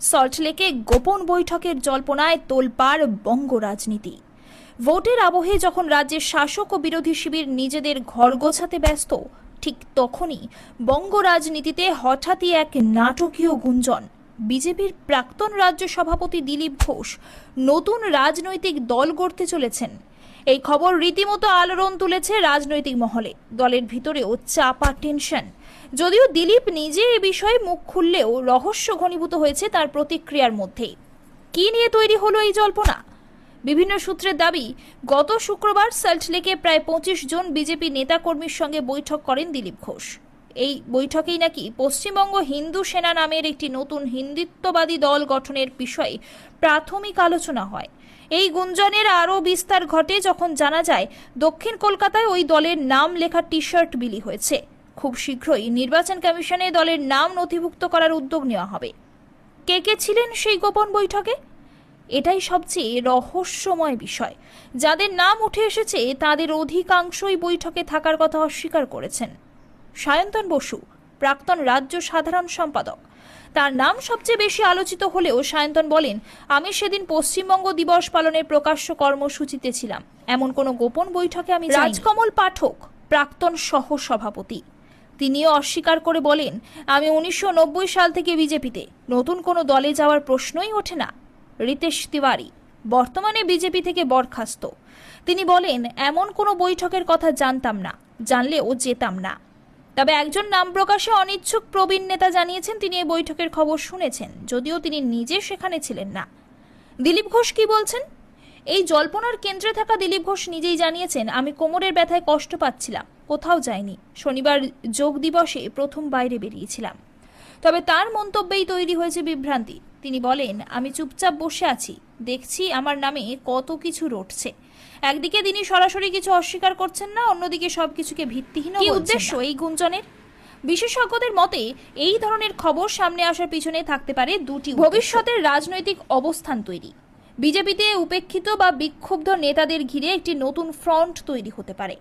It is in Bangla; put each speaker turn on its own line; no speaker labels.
সল্টলেকে গোপন বৈঠকের জল্পনায় তোলপাড় বঙ্গ রাজনীতি। ভোটের আবহে যখন রাজ্যের শাসক ও বিরোধী শিবির নিজেদের ঘর গোছাতে ব্যস্ত, ঠিক তখনই বঙ্গ রাজনীতিতে হঠাৎই এক নাটকীয় গুঞ্জন। বিজেপির প্রাক্তন রাজ্য সভাপতি দিলীপ ঘোষ নতুন রাজনৈতিক দল গড়তে চলেছেন। এই খবর রীতিমতো আলোড়ন তুলেছে রাজনৈতিক মহলে। দলের ভিতরেও চাপা টেনশন। যদিও দিলীপ নিজে এ বিষয়ে মুখ খুললেও রহস্য ঘনীভূত হয়েছে তার প্রতিক্রিয়ার মধ্যেই কি নিয়ে তৈরি হলো এই জল্পনা? বিভিন্ন সূত্রের দাবি, গত শুক্রবার সল্টলেকে প্রায় পঁচিশ জন বিজেপি নেতাকর্মীর সঙ্গে বৈঠক করেন দিলীপ ঘোষ। এই বৈঠকেই নাকি পশ্চিমবঙ্গ হিন্দু সেনা নামের একটি নতুন হিন্দুত্ববাদী দল গঠনের বিষয়ে প্রাথমিক আলোচনা হয়। এই গুঞ্জনের আরও বিস্তার ঘটে যখন জানা যায়, দক্ষিণ কলকাতায় ওই দলের নাম লেখা টি শার্ট বিলি হয়েছে। খুব শীঘ্রই নির্বাচন কমিশনে দলের নাম নথিভুক্ত করার উদ্যোগ নেওয়া হবে। কে কে ছিলেন সেই গোপন বৈঠকে? এটাই সবচেয়ে রহস্যময় বিষয়। যাদের নাম উঠে এসেছে, তাদের অধিকাংশই বৈঠকে থাকার কথা অস্বীকার করেছেন। সায়ন্তন বসু, প্রাক্তন রাজ্য সাধারণ সম্পাদক। তার নাম সবচেয়ে বেশি আলোচিত হলেও সায়ন্তন বলেন, আমি সেদিন পশ্চিমবঙ্গ দিবস পালনের প্রকাশ্য কর্মসূচিতে ছিলাম। এমন কোনো গোপন বৈঠকে আমি। রাজকমল পাঠক, প্রাক্তন সহ সভাপতি তিনিও অস্বীকার করে বলেন, আমি উনিশশো নব্বই সাল থেকে বিজেপিতে। নতুন কোনো দলে যাওয়ার প্রশ্নই ওঠে না। রিতেশ তিওয়ারি, বর্তমানে বিজেপি থেকে বরখাস্ত। তিনি বলেন, এমন কোনো বৈঠকের কথা জানতাম না, জানলেও যেতাম না। তবে একজন নাম প্রকাশে অনিচ্ছুক প্রবীণ নেতা জানিয়েছেন, তিনি এই বৈঠকের খবর শুনেছেন, যদিও তিনি নিজে সেখানে ছিলেন না। দিলীপ ঘোষ কি বলছেন? এই জল্পনার কেন্দ্রে থাকা দিলীপ ঘোষ নিজেই জানিয়েছেন, আমি কোমরের ব্যথায় কষ্ট পাচ্ছিলাম, কোথাও যাইনি। শনিবার যোগ দিবসে প্রথম বাইরে বেরিয়েছিলাম। তবে তার মন্তব্যেই তৈরি হয়েছে বিভ্রান্তি। তিনি বলেন আমি চুপচাপ বসে আছি। দেখছি আমার নামে কত কিছু রটছে। একদিকে তিনি সরাসরি কিছু অস্বীকার করছেন না অন্যদিকে সবকিছুকে ভিত্তিহীন কি উদ্দেশ্য এই গুঞ্জনের? বিশেষজ্ঞদের মতে এই ধরনের খবর সামনে আসার পিছনে থাকতে পারে দুটি ভবিষ্যতের রাজনৈতিক অবস্থান তৈরি। বিজেপিতে উপেক্ষিত বা বিক্ষুব্ধ নেতাদের ঘিরে একটি নতুন ফ্রন্ট তৈরি হতে পারে।